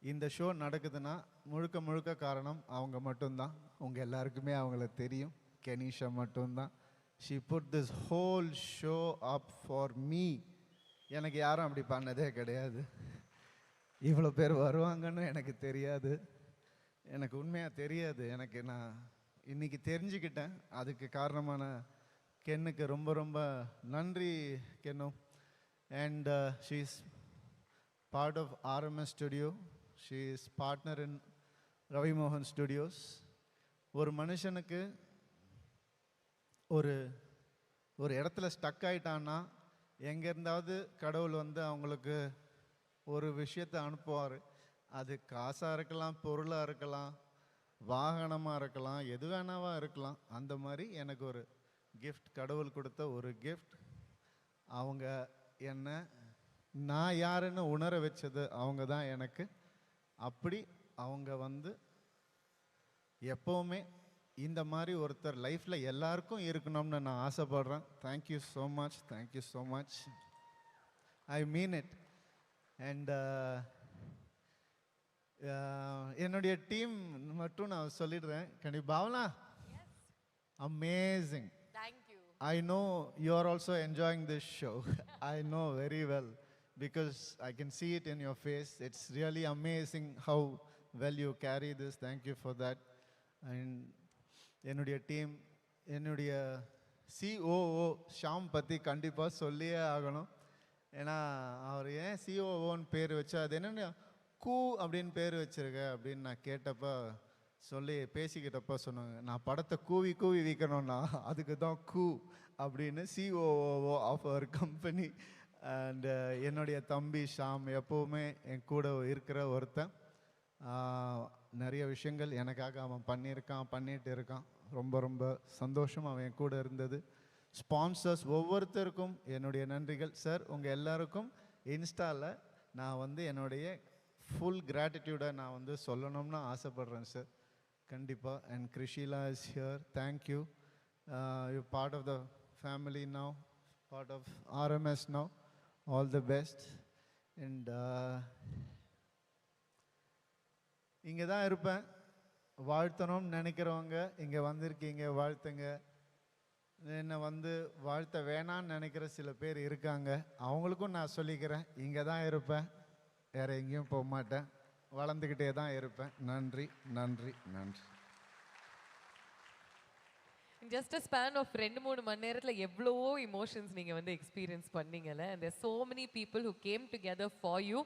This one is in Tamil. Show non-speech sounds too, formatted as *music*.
இந்த ஷோ நடக்குதுன்னா முழுக்க முழுக்க காரணம் அவங்க மட்டும்தான். உங்கள் எல்லாருக்குமே அவங்கள தெரியும். கெனிஷா மட்டும்தான். She put this whole show up for me எனக்கு யாரும் அப்படி பண்ணதே கிடையாது. இவ்வளோ பேர் வருவாங்கன்னு எனக்கு தெரியாது. எனக்கு உண்மையாக தெரியாது. எனக்கு நான் இன்னைக்கு தெரிஞ்சுக்கிட்டேன். அதுக்கு காரணமான கென்னுக்கு ரொம்ப ரொம்ப நன்றி கென்னும். And she's part of RMS studio she is partner in Ravi மோகன் ஸ்டுடியோஸ் ஒரு மனுஷனுக்கு ஒரு ஒரு இடத்துல ஸ்டக் ஆயிட்டான்னா எங்கே இருந்தாவது கடவுள் வந்து அவங்களுக்கு ஒரு விஷயத்தை அனுப்புவார். அது காசாக இருக்கலாம் பொருளாக இருக்கலாம் வாகனமாக இருக்கலாம் எது வேணாவா இருக்கலாம். அந்த மாதிரி எனக்கு ஒரு கிஃப்ட் கடவுள் கொடுத்த ஒரு கிஃப்ட் அவங்க என்ன நான் யாருன்னு உணர வச்சது அவங்க தான் எனக்கு. அப்படி அவங்க வந்து எப்போவுமே இந்த மாதிரி ஒருத்தர் லைஃப்பில் எல்லாருக்கும் இருக்கணும்னு நான் ஆசைப்படுறேன். Thank you so much thank you so much I mean it and என்னுடைய டீம் மட்டும் நான் சொல்லிடுறேன். கண்டிப்பாக Bhavana amazing you. I know you're also enjoying this show. *laughs* I know very well. Because I can see it in your face. It's really amazing how well you carry this. Thank you for that. And என்னுடைய டீம் என்னுடைய சிஓஓ ஷாம் பற்றி கண்டிப்பாக சொல்லியே ஆகணும் ஏன்னா அவர் ஏன் சிஓஓன்னு பேர் வச்சா அது என்னென்ன கூ அப்படின்னு பேர் வச்சுருக்க அப்படின்னு நான் கேட்டப்ப சொல்லி பேசிக்கிட்டப்ப சொன்னாங்க நான் படத்தை கூவி கூவி விற்கணும்னா அதுக்கு தான் கூ அப்படின்னு சிஓஓ ஆஃப் அவர் கம்பெனி அண்ட் uh, என்னுடைய தம்பி ஷாம் எப்போவுமே என் கூட இருக்கிற ஒருத்தன். நிறைய விஷயங்கள் எனக்காக அவன் பண்ணியிருக்கான் பண்ணிட்டு இருக்கான். ரொம்ப ரொம்ப சந்தோஷம் அவன் என் கூட இருந்தது. ஸ்பான்சர்ஸ் ஒவ்வொருத்தருக்கும் என்னுடைய நன்றிகள். சார் உங்கள் எல்லாருக்கும் இன்ஸ்டாவில் நான் வந்து என்னுடைய ஃபுல் கிராட்டிடியூடை நான் வந்து சொல்லணும்னு ஆசைப்பட்றேன் சார் கண்டிப்பாக and Krishila is here thank you you part of the family now part of RMS now all the best and இங்கே தான் இருப்பேன். வாழ்த்தணும்னு நினைக்கிறவங்க இங்கே வந்திருக்கீங்க வாழ்த்துங்க. என்னை வந்து வாழ்த்த வேணான்னு நினைக்கிற சில பேர் இருக்காங்க. அவங்களுக்கும் நான் சொல்லிக்கிறேன். இங்கே தான் இருப்பேன். வேறு எங்கேயும் போக மாட்டேன். வளர்ந்துக்கிட்டே தான் இருப்பேன். நன்றி நன்றி நன்றி. ஜஸ்ட் அ ஸ்பேன் ஆஃப் ரெண்டு மூணு மணி நேரத்தில் எவ்வளவோ இமோஷன்ஸ் நீங்கள் வந்து experience பண்ணீங்கல்ல and so many people who came together for you